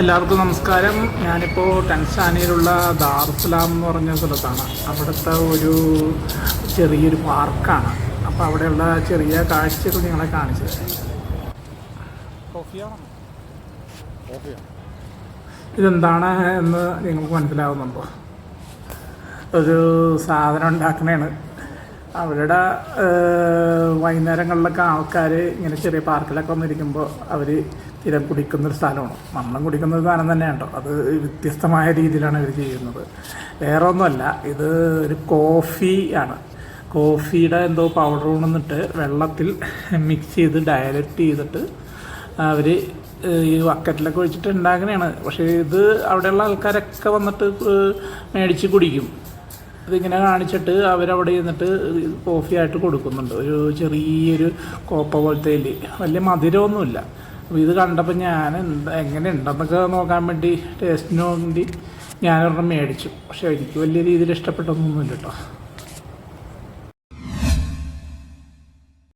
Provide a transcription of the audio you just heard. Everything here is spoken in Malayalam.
എല്ലാവർക്കും നമസ്കാരം. ഞാനിപ്പോൾ ടെൻസാനിയിലുള്ള ദാർസലാം എന്ന് പറഞ്ഞ സ്ഥലത്താണ്. അവിടുത്തെ ഒരു ചെറിയൊരു പാർക്കാണ്. അപ്പോൾ അവിടെയുള്ള ചെറിയ കാഴ്ചകൾ നിങ്ങളെ കാണിച്ചത് ഇതെന്താണ് എന്ന് നിങ്ങൾക്ക് മനസ്സിലാവുന്നുണ്ടോ? ഒരു സാധനം ഉണ്ടാക്കണേണ്. അവരുടെ വൈകുന്നേരങ്ങളിലൊക്കെ ആൾക്കാർ ഇങ്ങനെ ചെറിയ പാർക്കിലൊക്കെ വന്നിരിക്കുമ്പോൾ അവർ സ്ഥിരം കുടിക്കുന്നൊരു സ്ഥലമാണ്. നമ്മളും കുടിക്കുന്ന സാധനം തന്നെയാണ് കേട്ടോ അത് വ്യത്യസ്തമായ രീതിയിലാണ് ഇവർ ചെയ്യുന്നത്. വേറെ ഒന്നുമല്ല ഇത് ഒരു കോഫി ആണ്. കോഫിയുടെ എന്തോ പൗഡർ കൊണ്ടുവന്നിട്ട് വെള്ളത്തിൽ മിക്സ് ചെയ്ത് ഡയലറ്റ് ചെയ്തിട്ട് അവർ ഈ ബക്കറ്റിലൊക്കെ ഒഴിച്ചിട്ട് ഉണ്ടാക്കണതാണ് പക്ഷേ ഇത് അവിടെയുള്ള ആൾക്കാരൊക്കെ വന്നിട്ട് മേടിച്ച് കുടിക്കും. ഇതിങ്ങനെ കാണിച്ചിട്ട് അവരവിടെ ഇരുന്നിട്ട് കോഫി ആയിട്ട് കൊടുക്കുന്നുണ്ട്. ഒരു ചെറിയൊരു കോപ്പ പോലത്തെ വലിയ മധുരമൊന്നുമില്ല. അപ്പോൾ ഇത് കണ്ടപ്പോൾ ഞാൻ എന്താ എങ്ങനെ ഉണ്ടെന്നൊക്കെ നോക്കാൻ വേണ്ടി ടേസ്റ്റിന് വേണ്ടി ഞാനൊരെണ്ണം മേടിച്ചു. പക്ഷേ എനിക്ക് വലിയ രീതിയിൽ ഇഷ്ടപ്പെട്ടൊന്നുമില്ല കേട്ടോ